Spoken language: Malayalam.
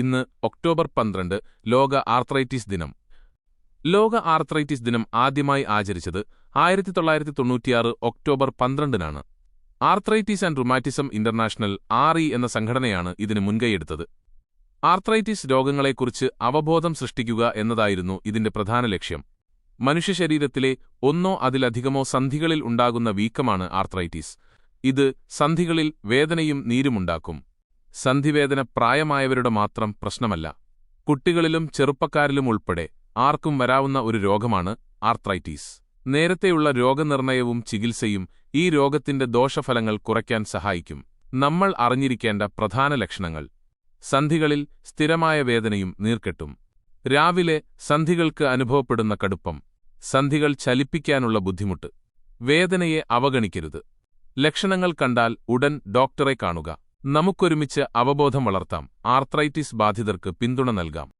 ഇന്ന് ഒക്ടോബർ പന്ത്രണ്ട് ലോക ആർത്രൈറ്റിസ് ദിനം. ലോക ആർത്രൈറ്റിസ് ദിനം ആദ്യമായി ആചരിച്ചത് ആയിരത്തി തൊള്ളായിരത്തി തൊണ്ണൂറ്റിയാറ് October പന്ത്രണ്ടിനാണ്. Arthritis and rheumatism international R E എന്ന സംഘടനയാണ് ഇതിന് മുൻകൈയെടുത്തത് ആർത്രൈറ്റിസ് രോഗങ്ങളെക്കുറിച്ച് അവബോധം സൃഷ്ടിക്കുക എന്നതായിരുന്നു ഇതിന്റെ പ്രധാന ലക്ഷ്യം. മനുഷ്യശരീരത്തിലെ ഒന്നോ അതിലധികമോ സന്ധികളിൽ ഉണ്ടാകുന്ന വീക്കമാണ് ആർത്രൈറ്റിസ്. ഇത് സന്ധികളിൽ വേദനയും നീരുമുണ്ടാക്കും. സന്ധിവേദന പ്രായമായവരുടെ മാത്രം പ്രശ്നമല്ല. കുട്ടികളിലും ചെറുപ്പക്കാരിലും ഉൾപ്പെടെ ആർക്കും വരാവുന്ന ഒരു രോഗമാണ് ആർത്രൈറ്റീസ്. നേരത്തെയുള്ള രോഗനിർണയവും ചികിത്സയും ഈ രോഗത്തിന്റെ ദോഷഫലങ്ങൾ കുറയ്ക്കാൻ സഹായിക്കും. നമ്മൾ അറിഞ്ഞിരിക്കേണ്ട പ്രധാന ലക്ഷണങ്ങൾ. സന്ധികളിൽ സ്ഥിരമായ വേദനയും നീർക്കെട്ടും. രാവിലെ സന്ധികൾക്ക് അനുഭവപ്പെടുന്ന കടുപ്പം. സന്ധികൾ ചലിപ്പിക്കാനുള്ള ബുദ്ധിമുട്ട്. വേദനയെ അവഗണിക്കരുത്. ലക്ഷണങ്ങൾ കണ്ടാൽ ഉടൻ ഡോക്ടറെ കാണുക. നമുക്കൊരുമിച്ച് അവബോധം വളർത്താം. ആർത്രൈറ്റിസ് ബാധിതർക്ക് പിന്തുണ നൽകാം.